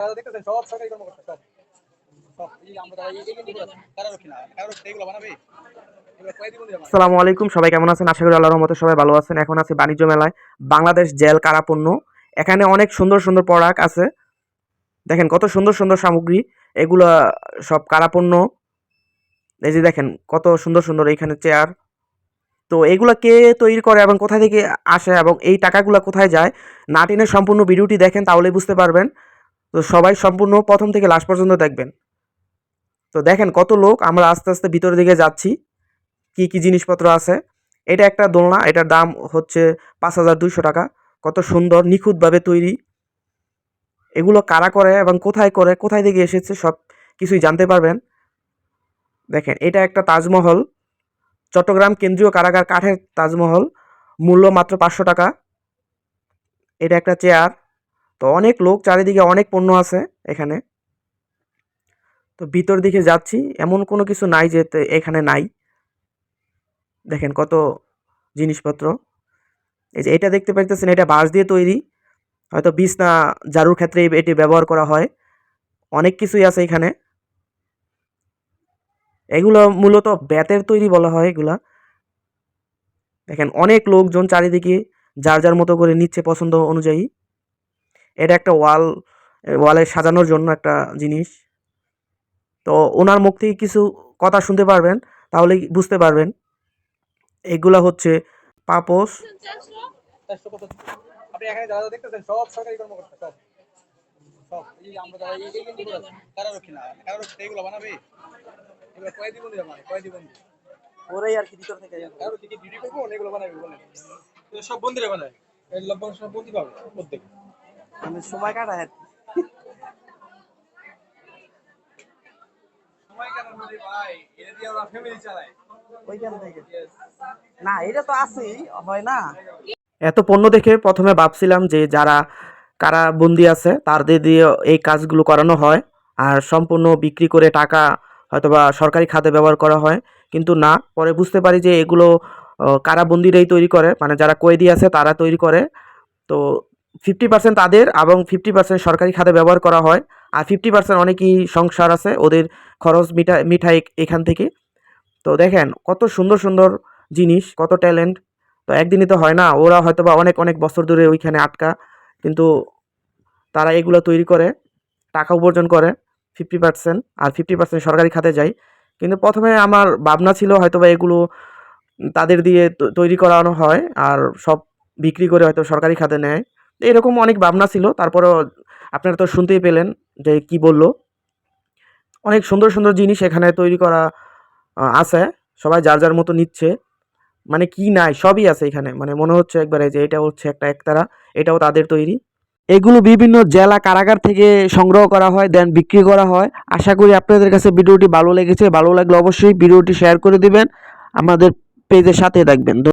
যারা দেখতেছেন সব সরকারি কর্মকর্তা আসসালামু আলাইকুম, সবাই কেমন আছেন? আশা করি আল্লাহর রহমতে সবাই ভালো আছেন। এখন আছে বাণিজ্য মেলায়, বাংলাদেশ জেল কারাপণ্য। এখানে অনেক সুন্দর সুন্দর প্রোডাক্ট আছে। দেখেন কত সুন্দর সুন্দর সামগ্রী, এগুলা সব কারাপণ্য। এই যে দেখেন কত সুন্দর সুন্দর এইখানে চেয়ার। তো এগুলো কে তৈরি করে এবং কোথা থেকে আসে এবং এই টাকাগুলো কোথায় যায় নাটিনের সম্পূর্ণ ভিডিওটি দেখেন, তাহলেই বুঝতে পারবেন। তো সবাই সম্পূর্ণ প্রথম থেকে লাস্ট পর্যন্ত দেখবেন। তো দেখেন কত লোক, আমরা আস্তে আস্তে ভিতরের দিকে যাচ্ছি। কি কি জিনিসপত্র আছে? এটা একটা দোলনা, এটার দাম হচ্ছে পাঁচ হাজার দুইশো টাকা। কত সুন্দর, নিখুঁতভাবে তৈরি। এগুলো কারা করে এবং কোথায় করে, কোথায় থেকে এসেছে, সব কিছুই জানতে পারবেন। দেখেন, এটা একটা তাজমহল। চট্টগ্রাম কেন্দ্রীয় কারাগার কাঠের তাজমহল। মূল্য মাত্র পাঁচশো টাকা। এটা একটা চেয়ার তো অনেক লোক চারিদিকে অনেক পণ্য আছে এখানে। তো ভিতর দিকে যাচ্ছি, এমন কোনো কিছু নাই যে এখানে নাই। দেখেন কত জিনিসপত্র। এই যে এটা দেখতে পাইতেছেন, এটা বাঁশ দিয়ে তৈরি। হয়তো বিছনা, ঝাড়ুর ক্ষেত্রে এটি ব্যবহার করা হয়। অনেক কিছুই আছে এখানে। এগুলো মূলত বেতের তৈরি বলা হয় এগুলা। দেখেন অনেক লোকজন চারিদিকে যার যার মতো করে নিচ্ছে পছন্দ অনুযায়ী। এটা একটা ওয়াল ওয়ালে সাজানোর জন্য একটা জিনিস। তো ওনার মুখ থেকে কিছু কথা শুনতে পারবেন তাহলেই বুঝতে পারবেন। এগুলা হচ্ছে পাপোশ। চারশো পঁচাত্তর আপনি এখানে যারা যারা দেখতেছেন সব সরকারি কর্মকর্তা সব। সব। এই আমরা যারা এই এই কারারক্ষী না? কারারক্ষী এগুলো বানাবে? এগুলো কয়েদি বন্দি বানাবে কয়েদি বন্দি। ওরাই আর কি ভিতর থেকে কারারক্ষী কি ডিউটি করব এগুলো বানাবে বলেন। সব বন্দিরা বানায়। এই বন্দি পাবে প্রত্যেক মানে সময় Yes. না এটা তো আছেই হয় না? এত পণ্য দেখে প্রথমে ভাবছিলাম যে যারা কারা বন্দি আছে তাদের দিয়ে এই কাজগুলো করানো হয় আর সম্পূর্ণ বিক্রি করে টাকা হয়তোবা সরকারি খাতে ব্যবহার করা হয়। কিন্তু না পরে বুঝতে পারি যে এগুলো কারাবন্দিরাই তৈরি করে মানে যারা কয়েদি আছে তারা তৈরি করে। তো ফিফটি পার্সেন্ট তাদের এবং ফিফটি পার্সেন্ট সরকারি খাতে ব্যবহার করা হয়। আর ফিফটি পার্সেন্ট অনেকই সংসার আছে, ওদের খরচ মিঠা মিঠাই এখান থেকে। তো দেখেন, কত সুন্দর সুন্দর জিনিস, কত ট্যালেন্ট তো একদিনই তো হয় না, ওরা হয়তো বা অনেক অনেক বছর ধরে ওইখানে আটকা, কিন্তু তারা এগুলো তৈরি করে, টাকা উপার্জন করে ফিফটি পার্সেন্ট আর ফিফটি পার্সেন্ট সরকারি খাতে যায়। কিন্তু প্রথমে আমার ভাবনা ছিল হয়তো বা এগুলো তাদের দিয়ে তৈরি করানো হয়, আর সব বিক্রি করে হয়তো সরকারি খাতে নেয়। এরকম অনেক ভাবনা ছিল, তারপরেও আপনারা তো শুনতেই পেলেন যে কি বলল। অনেক সুন্দর সুন্দর জিনিস এখানে তৈরি করা আছে, সবাই যার যার মতো নিচ্ছে। মানে কি নাই, সবই আছে এখানে মানে মনে হচ্ছে একবারে যে এটা হচ্ছে একটা একতারা, এটাও তাদের তৈরি। এগুলো বিভিন্ন জেলা কারাগার থেকে সংগ্রহ করা হয়, দেন বিক্রি করা হয়। আশা করি আপনাদের কাছে ভিডিওটি ভালো লেগেছে, ভালো লাগলে অবশ্যই ভিডিওটি শেয়ার করে দিবেন। আমাদের পেজের সাথে থাকবেন।